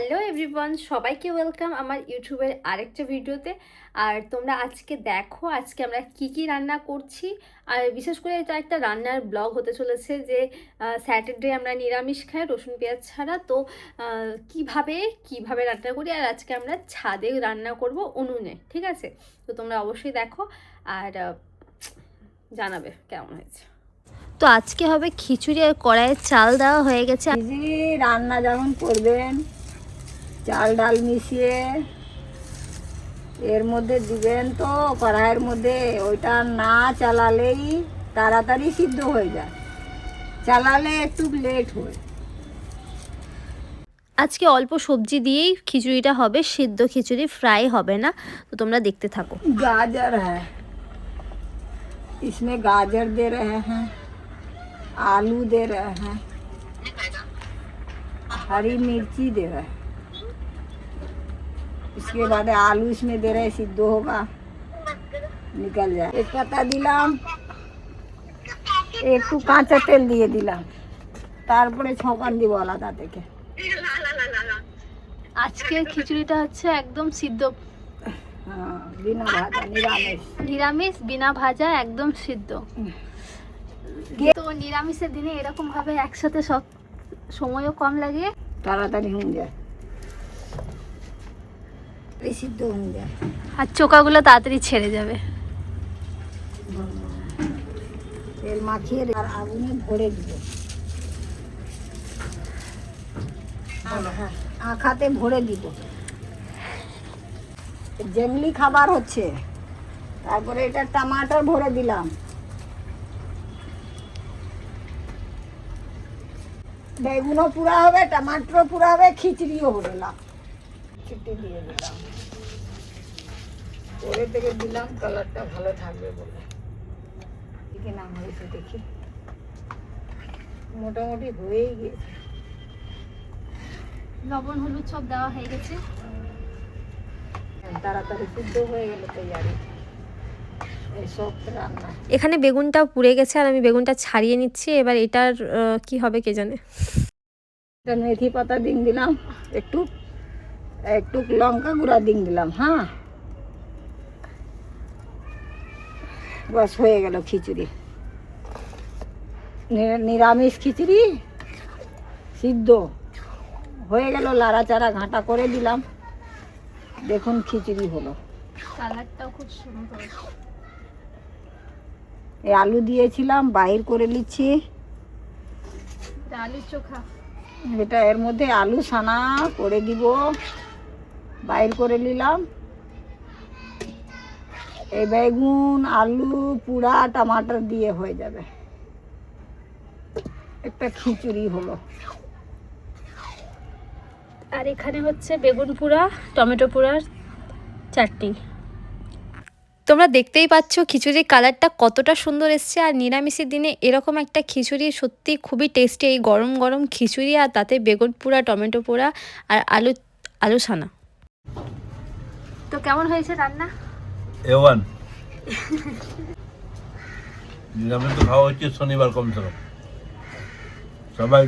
Hello everyone সবাইকে welcome আমার ইউটিউবের আরেকটা ভিডিওতে। আর তোমরা আজকে দেখো, আজকে আমরা কি কি রান্না করছি। আর বিশেষ করে এটা একটা রান্নার ব্লগ হতে চলেছে যে স্যাটারডে আমরা নিরামিষ খাই, রসুন, পেঁয়াজ ছাড়া। তো কীভাবে কীভাবে রান্না করি আর আজকে আমরা ছাদে রান্না করব উনুনে, ঠিক আছে? তো তোমরা অবশ্যই দেখো আর জানাবে কেমন হয়েছে। তো আজকে হবে খিচুড়ি আর কড়াইয়ের চাল দেওয়া হয়ে গেছে। রান্না যখন করবেন চাল ডাল মিশিয়ে এর মধ্যে দিবেন তো কড়াইয়ের মধ্যে ওইটা না চালালেই তাড়াতাড়ি সিদ্ধ হয়ে যায় চালালে একটু লেট হয় আজকে অল্প সবজি দিয়েই খিচুড়িটা হবে সিদ্ধ খিচুড়ি ফ্রাই হবে না তো তোমরা দেখতে থাকো गाजर है इसमें गाजर दे रहे हैं आलू दे रहे हैं हरी मिर्ची दे रहे हैं इसके बाद आलू इसमें दे रहे हैं सिद्ध होगा निकल जाए एक पत्ता दिलाम একটু কাঁচা তেল দিয়ে দিলাম তারপরে ছকান দিব আলাদা থেকে আজকের খিচুড়িটা হচ্ছে একদম সিদ্ধ হ্যাঁ বিনা ভাজা নিরামিষ নিরামিষ বিনা ভাজা একদম সিদ্ধ গে- তো নিরামিষের দিনে এরকম ভাবে একসাথে সব সময়ও কম লাগে তাড়াতাড়ি হয়ে যায় এই সিদ্ধ হয়ে যায় আর চোকাগুলো তাড়াতাড়ি ছেড়ে যাবে। তেল মাখিয়ে আর আগুনে ভরে দিব। আখা- আখাতে ভরে দিব। জঙ্গলি খাবার হচ্ছে। তারপরে এটা টমাটার ভরে দিলাম। বেগুনও পুরা হবে টমাটরও পুরা হবে খিচড়িও হবে না। ছিটে দিয়ে দিলাম। পরে থেকে দিলাম কালারটা ভালো থাকবে বলে। কি নাম হয়েছে দেখি। মোটামুটি হয়েই গেছে লবণ হলুদ সব দেওয়া হয়ে গেছে। তাড়াতাড়ি সিদ্ধ হয়ে গেল তৈরি এখানে বেগুনটা পুড়ে গেছে আর আমি বেগুনটা ছাড়িয়ে নিচ্ছি। এবার এটার কি হবে কে জানে? মেথি পাতা দিন দিলাম। একটু একটু লঙ্কা গুঁড়া দিন দিলাম হ্যাঁ। বাস হয়ে গেল খিচুড়ি। নিরামিষ খিচুড়ি সিদ্ধ। হয়ে গেল লাড়াচাড়া ঘাঁটা করে দিলাম। দেখুন খিচুড়ি হলো। কালারটাও খুব সুন্দর। এই আলু দিয়েছিলাম বাহির করে নিচ্ছি। চোখা। এটা এর মধ্যে আলু সানা করে দিব। বাইর করে নিলাম। এই বেগুন আলু পুরা টমাটার দিয়ে হয়ে যাবে। একটা খিচুড়ি হলো। আর এখানে হচ্ছে বেগুন পোড়া টমেটো পোড়ার চাটনি। তোমরা দেখতেই পাচ্ছ খিচুড়ির কালারটা কতটা সুন্দর এসছে আর নিরামিষের দিনে এরকম একটা খিচুড়ি সত্যি খুবই টেস্টি এই গরম গরম খিচুড়ি আর তাতে বেগুন পোড়া টমেটো পোড়া আর আলু আলু ছানা। কেমন হয়েছে রান্না? এ ওয়ান নিরামিষ তো খাওয়া হচ্ছে শনিবার কমসে কম। সবাই